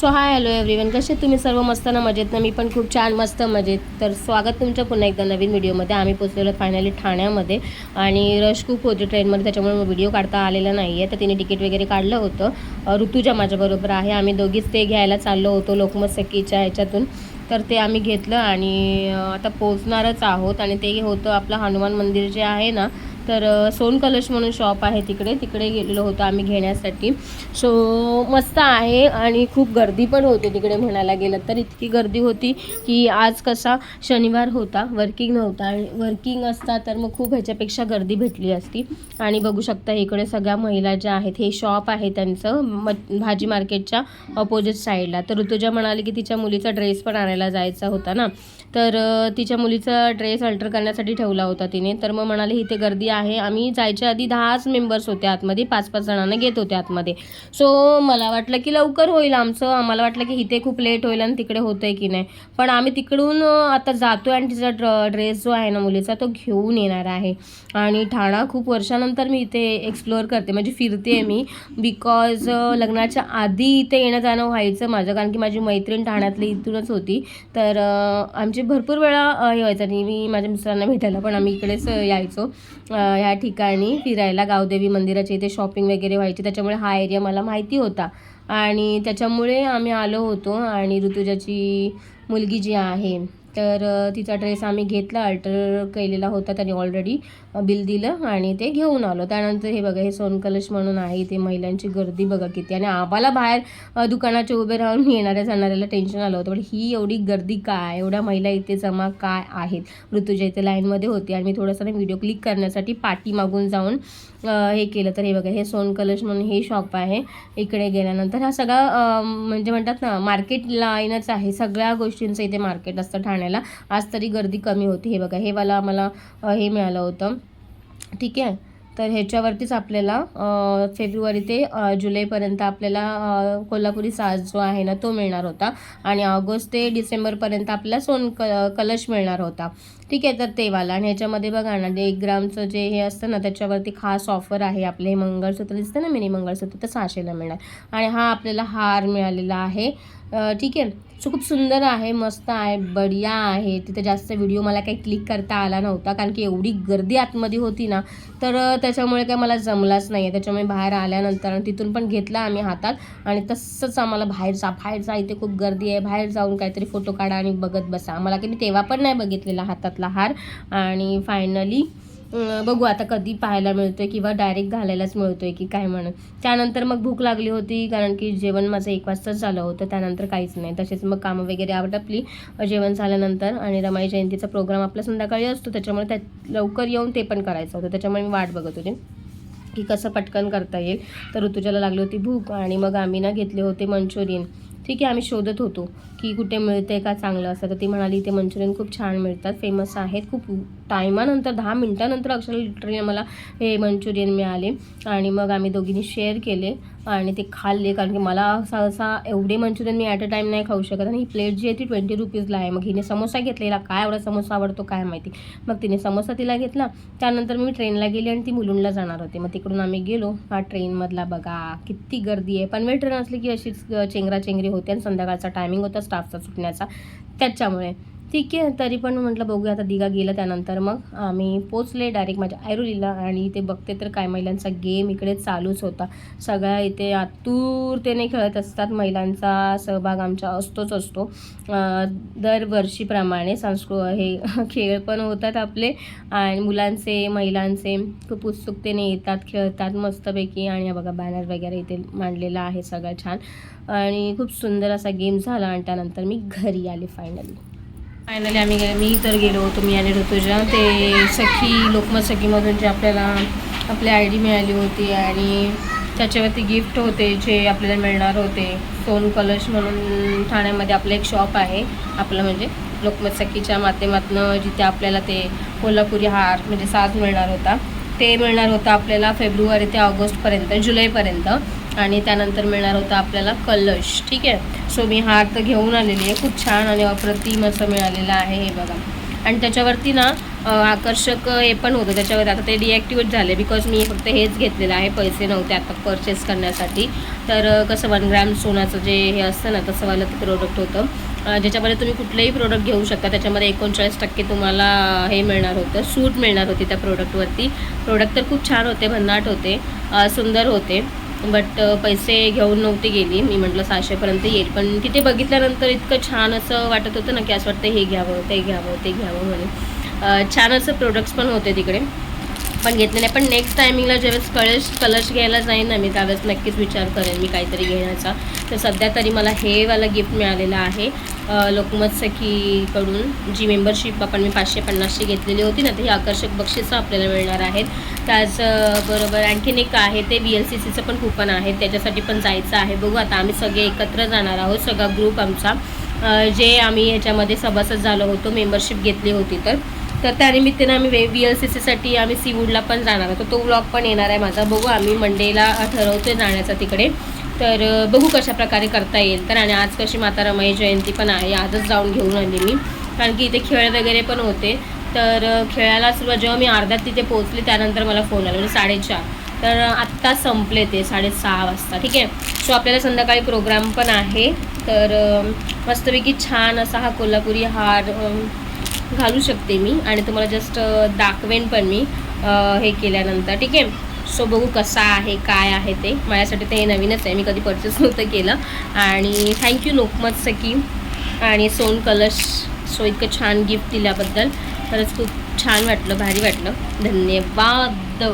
So hi hello everyone कसे तुम्ही? सर्व मस्त ना मजेत ना? मी पण खूप छान मस्त मजेत. तर स्वागत तुमचं पुन्हा एकदा नवीन व्हिडिओमध्ये. आम्ही पोचलेलो फायनली ठाण्यामध्ये. आणि रश खूप होती ट्रेनमध्ये त्याच्यामुळे मग व्हिडिओ काढता आलेला नाही आहे तर तिने तिकीट वगैरे काढलं होतं. ऋतुजा माझ्याबरोबर आहे. आम्ही दोघीच ते घ्यायला चाललो होतो लोकमत सखीच्या ह्याच्यातून. तर ते आम्ही घेतलं आणि आता पोचणारच आहोत. आणि ते होतं आपलं हनुमान मंदिर जे आहे ना तर सोन कलश म्हणून शॉप आहे तिकडे. तिकडे गेलेलो होतो आम्ही घेण्यासाठी. सो मस्त आहे आणि खूप गर्दी पण होती तिकडे म्हणायला गेलं तर. इतकी गर्दी होती की आज कसा शनिवार होता वर्किंग नव्हता. आणि वर्किंग असता तर मग खूप ह्याच्यापेक्षा गर्दी भेटली असती. आणि बघू शकता इकडे सगळ्या महिला ज्या आहेत हे शॉप आहे त्यांचं म भाजी मार्केटच्या अपोजिट साईडला तर ऋतुजा म्हणाली की तिच्या मुलीचा ड्रेस पण आणायला जायचा होता ना. तर तिच्या मुलीचा ड्रेस अल्टर करण्यासाठी ठेवला होता तिने. तर मग म्हणाले इथे गर्दी आहे. आम्ही जायच्या आधी दहाच मेंबर्स होते आतमध्ये. पाच पाच जणांना घेत होते आतमध्ये. सो मला वाटलं की लवकर होईल आमचं. आम्हाला वाटलं की इथे खूप लेट होईल आणि तिकडे होतं आहे की नाही. पण आम्ही तिकडून आता आता आहे आणि तिचा ड्र ड्रेस जो आहे ना मुलीचा तो घेऊन येणार आहे. आणि ठाणा खूप वर्षानंतर मी इथे एक्सप्लोअर करते. म्हणजे फिरते मी. बिकॉज लग्नाच्या आधी इथे येणं जाणं व्हायचं माझं. कारण की माझी मैत्रीण ठाण्यातली इथूनच होती. तर आमची म्हणजे भरपूर वेळा अ, हे व्हायचं आणि मी माझ्या मिस्टरांना भेटायला पण आम्ही इकडेच यायचो. ह्या ठिकाणी फिरायला गावदेवी मंदिराच्या इथे शॉपिंग वगैरे व्हायची. त्याच्यामुळे हा एरिया मला माहिती होता. आणि त्याच्यामुळे आम्ही आलो होतो आणि ऋतुजाची मुलगी जी आहे तर तिचा ड्रेस आम्ही घेतला अल्टर केलेला होता त्याने ऑलरेडी बिल दिलं आणि ते घेऊन आलो. त्यानंतर हे बघा हे सोनकलश म्हणून आहे ते महिलांची गर्दी बघा किती. आणि आम्हाला बाहेर दुकानाचे उभे राहून येणाऱ्या जाणाऱ्याला टेन्शन आलं होतं. पण ही एवढी गर्दी काय? एवढ्या महिला इथे जमा काय आहेत? ऋतुजा इथे लाईनमध्ये होती आणि मी थोडंसं व्हिडिओ क्लिक करण्यासाठी पाठी मागून जाऊन हे केलं. तर हे बघा हे सोनकलश म्हणून हे शॉप आहे. इकडे गेल्यानंतर हा सगळा म्हणजे म्हणतात ना मार्केट लाईनच आहे. सगळ्या गोष्टींचं इथे मार्केट असतं. ठाण्याला आज तरी गर्दी कमी होती. हे बघा हे वाला आम्हाला हे मिळालं होतं. ठीक आहे? तर ह्याच्यावरतीच आपल्याला फेब्रुवारी ते जुलैपर्यंत आपल्याला कोल्हापुरी साज जो आहे ना तो मिळणार होता. आणि ऑगस्ट ते डिसेंबरपर्यंत आपल्याला सोन क कलश मिळणार होता. ठीक आहे? तर ते वाला. आणि ह्याच्यामध्ये बघा ना ते एक ग्रामचं जे हे असतं ना त्याच्यावरती खास ऑफर आहे आपले. हे मंगळसूत्र दिसतं ना मिनी मंगळसूत्र तर सहाशेला मिळणार. आणि हा आपल्याला हार मिळालेला आहे. ठीक आहे. सो खूप सुंदर आहे मस्त आहे बढिया आहे. तिथे जास्त व्हिडिओ मला काही क्लिक करता आला नव्हता कारण की एवढी गर्दी आतमध्ये होती ना तर त्याच्यामुळे काय मला जमलाच नाही आहे त्याच्यामुळे बाहेर आल्यानंतर आणि तिथून पण घेतला आम्ही हातात आणि तसंच आम्हाला बाहेर जा बाहेर जा इथे खूप गर्दी आहे. बाहेर जाऊन काहीतरी फोटो काढा आणि बघत बसा. मला की मी तेव्हा पण नाही बघितलेला हातातला हार. आणि फायनली बघू आता कधी पाहायला मिळतोय किंवा डायरेक्ट घालायलाच मिळतोय की काय म्हणून. त्यानंतर मग भूक लागली होती कारण की जेवण माझं एक वाजताच झालं होतं त्यानंतर काहीच नाही. तसेच मग कामं वगैरे आवडपली जेवण झाल्यानंतर आणि रमाई जयंतीचा प्रोग्राम आपला संध्याकाळी असतो त्याच्यामुळे त्या लवकर येऊन ते पण करायचं होतं. त्याच्यामुळे मी वाट बघत होते की कसं पटकन करता येईल. तर ऋतुजाला लागली होती भूक आणि मग आम्ही ना घेतले होते मंचुरियन. ठीक आहे आम्ही शोधत होतो की कुठे मिळते का चांगलं असं. तर ती म्हणाली इथे मंचुरियन खूप छान मिळतात फेमस आहेत. खूप टायमानंतर दहा मिनटानंतर अक्षरशः लिटरली आम्हाला हे मंचुरियन मिळाले आणि मग आम्ही दोघींनी शेअर केले. आणि ते खाल्ले कारण की मला सहसा एवढे मंचुरियन मी ॲट अ टाईम नाही खाऊ शकत. आणि ही प्लेट जी आहे ती ट्वेंटी रुपीजला आहे. मग हिने समोसा घेतलेला. काय एवढा समोसा आवडतो काय माहिती. मग तिने समोसा तिला घेतला. त्यानंतर मी ट्रेनला गेली आणि ती मुलुंडला जाणार होते. मग तिकडून आम्ही गेलो. हा ट्रेनमधला बघा किती गर्दी आहे. पनवेल ट्रेन असली की अशीच चेंगराचेंगरी होते आणि संध्याकाळचा टायमिंग होता स्टाफचा सुटण्याचा. त्याच्यामुळे ठीक आहे तरी पण म्हटलं बघूया आता दिघा गेलं त्यानंतर. मग आम्ही पोचले डायरेक्ट माझ्या ऐरोलीला आणि इथे बघते तर काय महिलांचा गेम इकडे चालूच होता. सगळ्या इथे आतुरतेने खेळत असतात महिलांचा सहभाग आमचा असतोच असतो. दरवर्षीप्रमाणे सांस्कृ हे खेळ पण होतात आपले आणि मुलांचे महिलांचे खूप उत्सुकतेने येतात खेळतात मस्तपैकी आणि हा बघा बॅनर वगैरे इथे मांडलेला आहे सगळं छान. आणि खूप सुंदर असा गेम झाला आणि त्यानंतर मी घरी आले फायनली फायनली आम्ही गे मी तर गेलो होतो मी आणि ऋतुजा ते सखी लोकमत सखीमधून जे आपल्याला आपली आय डी मिळाली होती आणि त्याच्यावरती गिफ्ट होते जे आपल्याला मिळणार होते. सोन कलश म्हणून ठाण्यामध्ये आपलं एक शॉप आहे. आपलं म्हणजे लोकमत सखीच्या माध्यमातून जिथे आपल्याला ते कोल्हापुरी हार म्हणजे साज मिळणार होता. ते मिळणार होतं आपल्याला फेब्रुवारी ते ऑगस्टपर्यंत जुलैपर्यंत. आणि त्यानंतर मिळणार होता आपल्याला कलश. ठीक आहे? सो मी हार तर घेऊन आलेली आहे. खूप छान आणि अप्रतिम असं मिळालेलं आहे हे बघा. आणि त्याच्यावरती ना आकर्षक हे पण होतं. त्याच्यावर आता ते डिॲक्टिवेट झाले बिकॉज मी फक्त हेच घेतलेलं आहे. पैसे नव्हते आता परचेस करण्यासाठी. तर कसं वन ग्रॅम सोन्याचं जे हे असतं ना तसं वालं ते प्रोडक्ट होतं. ज्याच्यामध्ये तुम्ही कुठलेही प्रोडक्ट घेऊ शकता. त्याच्यामध्ये एकोणचाळीस टक्के तुम्हाला हे मिळणार होतं. सूट मिळणार होती त्या प्रोडक्टवरती प्रोडक्ट तर खूप छान होते भन्नाट होते. सुंदर होते. बट uh, पैसे घेऊन नव्हती गेली. मी म्हटलं सहाशेपर्यंत येईल. पण तिथे बघितल्यानंतर इतकं छान असं वाटत होतं ना की असं वाटतं हे घ्यावं ते घ्यावं ते घ्यावं म्हणून. छान असं प्रोडक्ट्स पण होते तिकडे. पण घेतले नाही पण नेक्स्ट टायमिंगला ज्यावेळेस कळश कलश घ्यायला जाईन ना मी त्यावेळेस नक्कीच विचार करेन मी काहीतरी घेण्याचा. तर सध्या तरी मला हे वाला गिफ्ट मिळालेलं आहे. लोकमत सखीकडून जी मेंबरशिप आपण मी पाचशे पन्नासची घेतलेली होती ना तर ही आकर्षक बक्षिसं आपल्याला मिळणार आहेत. त्याचबरोबर आणखीन एक आहे ते बी एल सी सीचं पण कुपन आहे. त्याच्यासाठी पण जायचं आहे. बघू आता आम्ही सगळे एकत्र जाणार आहोत सगळा ग्रुप आमचा. जे आम्ही ह्याच्यामध्ये सभासद झालो होतो मेंबरशिप घेतली होती तर. तर त्यानिमित्तानं आम्ही वे बी एल सी सीसाठी आम्ही सीवूडला पण जाणार होतो तो व्लॉग पण येणार आहे माझा. बघू आम्ही मंडेला ठरवतोय जाण्याचा तिकडे. तर बघू कशा प्रकारे करता येईल. तर आणि आज कशी माता रमाई जयंती पण आहे. आजच जाऊन घेऊन आली मी. कारण की इथे खेळ वगैरे पण होते. तर खेळायला सुरुवात जेव्हा मी अर्ध्यात तिथे पोहोचले त्यानंतर मला फोन आला. म्हणजे साडेचार. तर आत्ता संपले ते साडेसहा वाजता. ठीक आहे? सो आपल्याला संध्याकाळी प्रोग्राम पण आहे. तर मस्तपैकी छान असा हा कोल्हापुरी हार घालू शकते मी आणि तुम्हाला जस्ट दाखवेन पण मी हे केल्यानंतर. ठीक आहे? सो बघू कसा आहे काय आहे ते. माझ्यासाठी ते हे नवीनच आहे. मी कधी परचेस नव्हतं केलं. आणि थँक्यू लोकमत सकी आणि सोन कलश. सो इतकं छान गिफ्ट दिल्याबद्दल. खरंच खूप छान वाटलं भारी वाटलं. धन्यवाद.